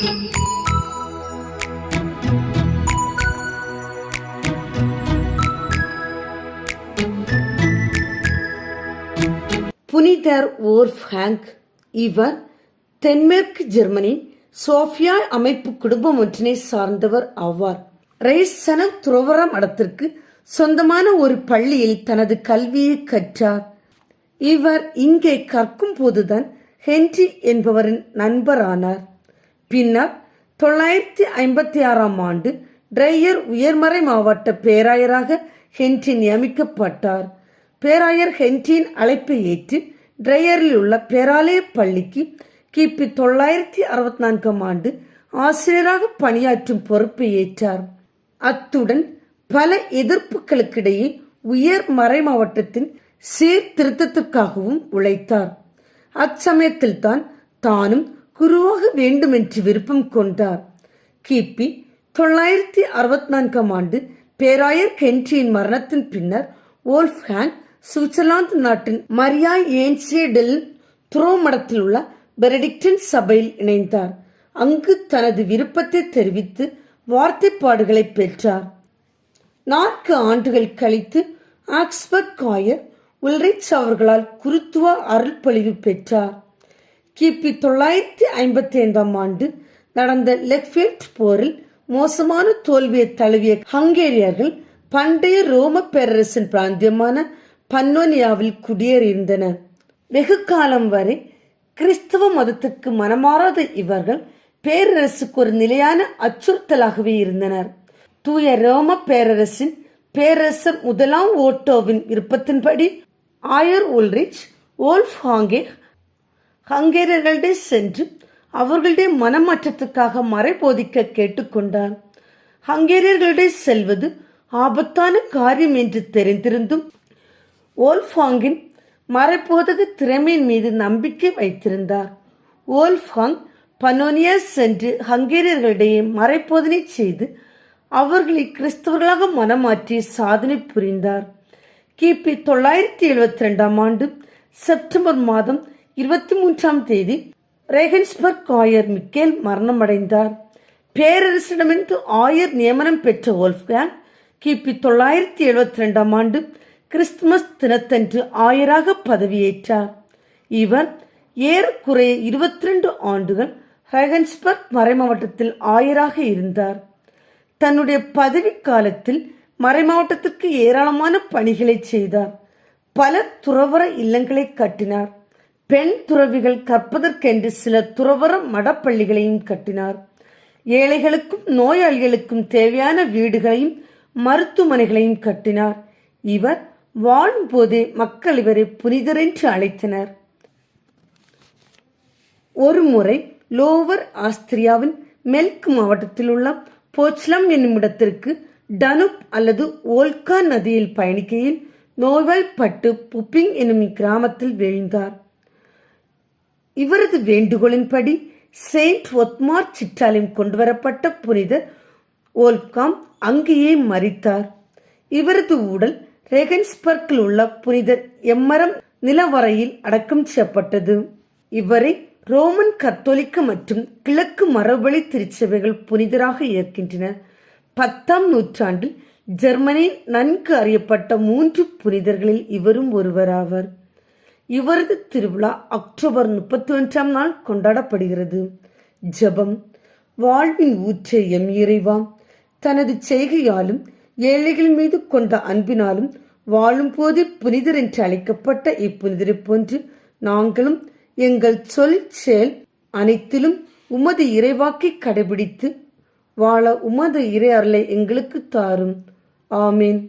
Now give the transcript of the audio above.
புனிதர் ஓர்ஃப் ஹேங்க். இவர் தென்மேற்கு ஜெர்மனி சோஃபியா அமைப்பு குடும்பம் ஒன்றினை சார்ந்தவர் ஆவார். ரேசன துறவர மடத்திற்கு சொந்தமான ஒரு பள்ளியில் தனது கல்வியை கற்றார். இவர் இங்கே கற்கும் போதுதான் ஹென்றி என்பவரின் நண்பரானார். பின்னர் தொள்ளாயிரத்தி ஐம்பத்தி ஆறாம் ஆண்டு ட்ரையர் உயர்மறை மாவட்ட பேராயராக ஹென்றி நியமிக்கப்பட்டார். பேராயர் ஹென்றியின் அழைப்பை ஏற்று ட்ரையரில் உள்ள பேராலய பள்ளிக்கு கிபி தொள்ளாயிரத்தி அறுபத்தி நான்காம் ஆண்டு ஆசிரியராக பணியாற்றும் பொறுப்பை ஏற்றார். அத்துடன் பல எதிர்ப்புகளுக்கிடையே உயர் மறை மாவட்டத்தின் சீர்திருத்தத்திற்காகவும் உழைத்தார். அச்சமயத்தில் தான் தானும் குருவாக வேண்டும் என்று விருப்பம் கொண்டார். கிபி தொள்ளாயிரத்தி அறுபத்தி நான்காம் ஆண்டு பேராயர் கென்ட்ரியின் மரணத்தின் பின்னர் ஓல்ஃப்ஹேங் சுவிட்சர்லாந்து நாட்டின் மரியா ஏன்சியடெல் துரோ மடத்தில் உள்ள பெரடிக்டன் சபையில் இணைந்தார். அங்கு தனது விருப்பத்தை தெரிவித்து வார்த்தைப்பாடுகளை பெற்றார். நான்கு ஆண்டுகள் கழித்து ஆக்ஸ்பர்ட் காயர் உல்ரிச் அவர்களால் குருத்துவ அருள்பொழிவு பெற்றார். கிபி தொள்ளாயிரத்தி ஐம்பத்தி ஐந்தாம் ஆண்டு நடந்த லெக்ஃபீல்ட் போரில் மோசமான தோல்வியை தழுவிய ஹங்கேரியர்கள் பண்டைய ரோம பேரரசின் பிராந்தியமான பன்னோனியாவில் குடியேறியிருந்தனர். வெகு காலம் வரை கிறிஸ்தவ மதத்துக்கு மனமாறாத இவர்கள் பேரரசுக்கு ஒரு நிலையான அச்சுறுத்தலாகவே இருந்தனர். தூய ரோம பேரரசின் பேரரசர் முதலாம் ஓட்டோவின் விருப்பத்தின்படி ஆயர் உல்ரிச் ஓல்ஃப் ஹாங்கே ஹங்கேரியர்களிடையே சென்று அவர்களுடைய மனமாற்றத்துக்காக மறைபோதிக்க கேட்டுக்கொண்டார் ஹங்கேரியர்களிடையே செல்வது ஆபத்தான காரியம் என்று தெரிந்திருந்தும் ஓல்ஃபாங்கின் மறைபோதக திறமையின் மீது நம்பிக்கை வைத்திருந்தார். ஓல்ஃபாங் பனோனியா சென்று ஹங்கேரியர்களிடையே மறைபோதனை செய்து அவர்களை கிறிஸ்தவர்களாக மனமாற்றி சாதனை புரிந்தார். கிபி தொள்ளாயிரத்தி எழுபத்தி ரெண்டாம் ஆண்டு செப்டம்பர் மாதம் இருபத்தி மூன்றாம் தேதி ரேகன்ஸ்பர்க் ஆயர் மிக்கேல் மரணமடைந்தார். பேரரசிடமிருந்து ஆயர் நியமனம் பெற்ற ஓல்ஃப்கேங் கிபி தொள்ளாயிரத்தி எழுபத்தி ரெண்டாம் ஆண்டு கிறிஸ்துமஸ் தினத்தன்று ஆயராக பதவியேற்றார். இவர் ஏறக்குறைய இருபத்தி ரெண்டு ஆண்டுகள் ரேகன்ஸ்பர்க் மறைமாவட்டத்தில் ஆயராக இருந்தார். தன்னுடைய பதவி காலத்தில் மறைமாவட்டத்திற்கு ஏராளமான பணிகளை செய்தார். பல துறவர இல்லங்களை கட்டினார். பெண் துறவிகள் கற்பதற்கென்று சில துறவர மடப்பள்ளிகளையும் கட்டினார். ஏழைகளுக்கும் நோயாளிகளுக்கும் தேவையான வீடுகளையும் மருத்துவமனைகளையும் கட்டினார். இவர் வாழும் போதே மக்கள் இவரை புனிதர் என்று அழைத்தனர். ஒரு முறை லோவர் ஆஸ்திரியாவின் மெல்க் மாவட்டத்தில் உள்ள போச்லம் என்னும் இடத்திற்கு டனுப் அல்லது ஓல்கா நதியில் பயணிக்கையில் நோய்வாய்ப்பட்டு புப்பிங் என்னும் கிராமத்தில் வீழ்ந்தார். இவரது வேண்டுகோளின்படி செயின்ட் ஒத்மார் சிற்றாலயம் கொண்டுவரப்பட்ட புனிதர் ஓல்காம் அங்கேயே மறித்தார் இவரது உடல் ரெகன்ஸ்பர்க்கில் உள்ள புனிதர் எம்மரம் நிலவரையில் அடக்கம் செய்யப்பட்டது. இவரை ரோமன் கத்தோலிக்க மற்றும் கிழக்கு மரபுவழி திருச்சபைகள் புனிதராக ஏற்கின்றன பத்தாம் நூற்றாண்டில் ஜெர்மனியில் நன்கு அறியப்பட்ட மூன்று புனிதர்களில் இவரும் ஒருவராவர். இவரது திருவிழா அக்டோபர் முப்பத்தி ஒன்றாம் நாள் கொண்டாடப்படுகிறது. ஜெபம். வாழ்வின் ஊற்றை எம் இறைவாம் தனது செய்கையாலும் ஏழைகள் மீது கொண்ட அன்பினாலும் வாழும் போதே புனிதர் என்று அழைக்கப்பட்ட இப்புனிதரை போன்று நாங்களும் எங்கள் சொல் செயல் அனைத்திலும் உமது இறைவாக்கை கடைபிடித்து வாழ உமது இறை அருளை எங்களுக்கு தாரும். ஆமேன்.